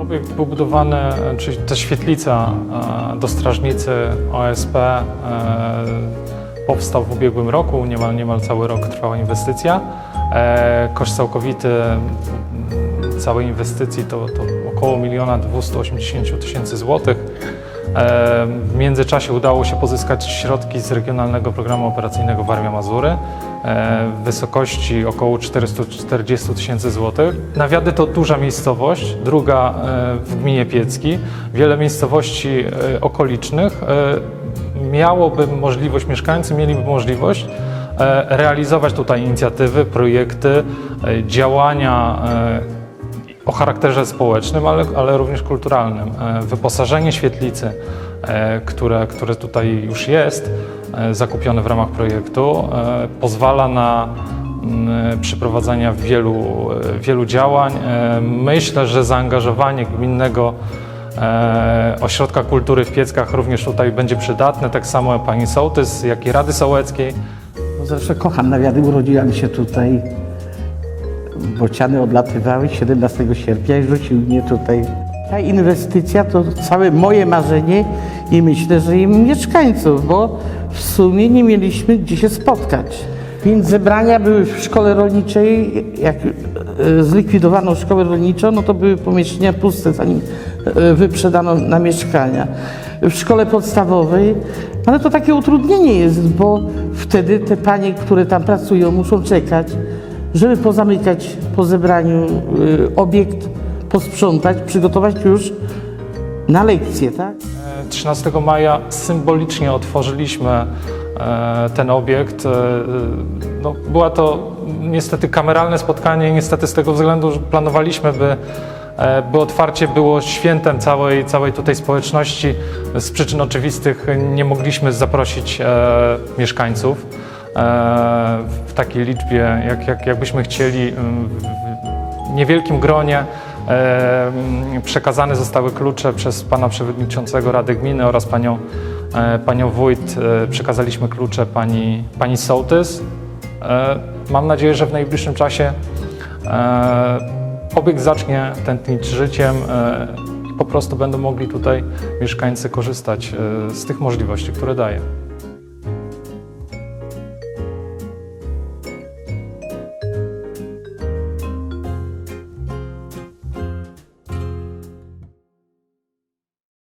Obiekt był budowany, czyli ta świetlica e, do strażnicy OSP e, powstał w ubiegłym roku, niemal, niemal cały rok trwała inwestycja. E, Koszt całkowity całej inwestycji to, to około 1 280 tysięcy złotych. E, W międzyczasie udało się pozyskać środki z Regionalnego Programu Operacyjnego Warmia Mazury e, w wysokości około 440 tysięcy złotych. Nawiady to duża miejscowość, druga e, w gminie Piecki. Wiele miejscowości okolicznych miałoby możliwość, mieszkańcy mieliby możliwość realizować tutaj inicjatywy, projekty, działania o charakterze społecznym, ale, ale również kulturalnym. E, Wyposażenie świetlicy, e, które, które tutaj już jest, e, zakupione w ramach projektu, pozwala na mm, przeprowadzanie wielu, wielu działań. Myślę, że zaangażowanie gminnego Ośrodka Kultury w Pieckach również tutaj będzie przydatne, tak samo pani Sołtys, jak i Rady Sołeckiej. No Zresztą kocham nawiady, urodziłam się tutaj. Bociany odlatywały 17 sierpnia i rzucił mnie tutaj. Ta inwestycja to całe moje marzenie i myślę, że i mieszkańców, bo w sumie nie mieliśmy gdzie się spotkać. Więc zebrania były w szkole rolniczej. Jak e, zlikwidowano szkołę rolniczą, no to były pomieszczenia puste, zanim e, wyprzedano na mieszkania. W szkole podstawowej, ale to takie utrudnienie jest, bo wtedy te panie, które tam pracują, muszą czekać, żeby pozamykać po zebraniu y, obiekt, posprzątać, przygotować już na lekcję, tak? 13 maja symbolicznie otworzyliśmy e, ten obiekt. E, No, była to niestety kameralne spotkanie niestety z tego względu że planowaliśmy, by, e, by otwarcie było świętem całej, całej tutaj społeczności. Z przyczyn oczywistych nie mogliśmy zaprosić e, mieszkańców e, w takiej liczbie, jak, jak, jakbyśmy chcieli. m, W niewielkim gronie e, m, przekazane zostały klucze przez pana przewodniczącego Rady Gminy oraz panią, e, panią wójt. E, przekazaliśmy klucze pani, pani Sołtys. E, mam nadzieję, że w najbliższym czasie e, obiekt zacznie tętnić życiem e, i po prostu będą mogli tutaj mieszkańcy korzystać e, z tych możliwości, które daje.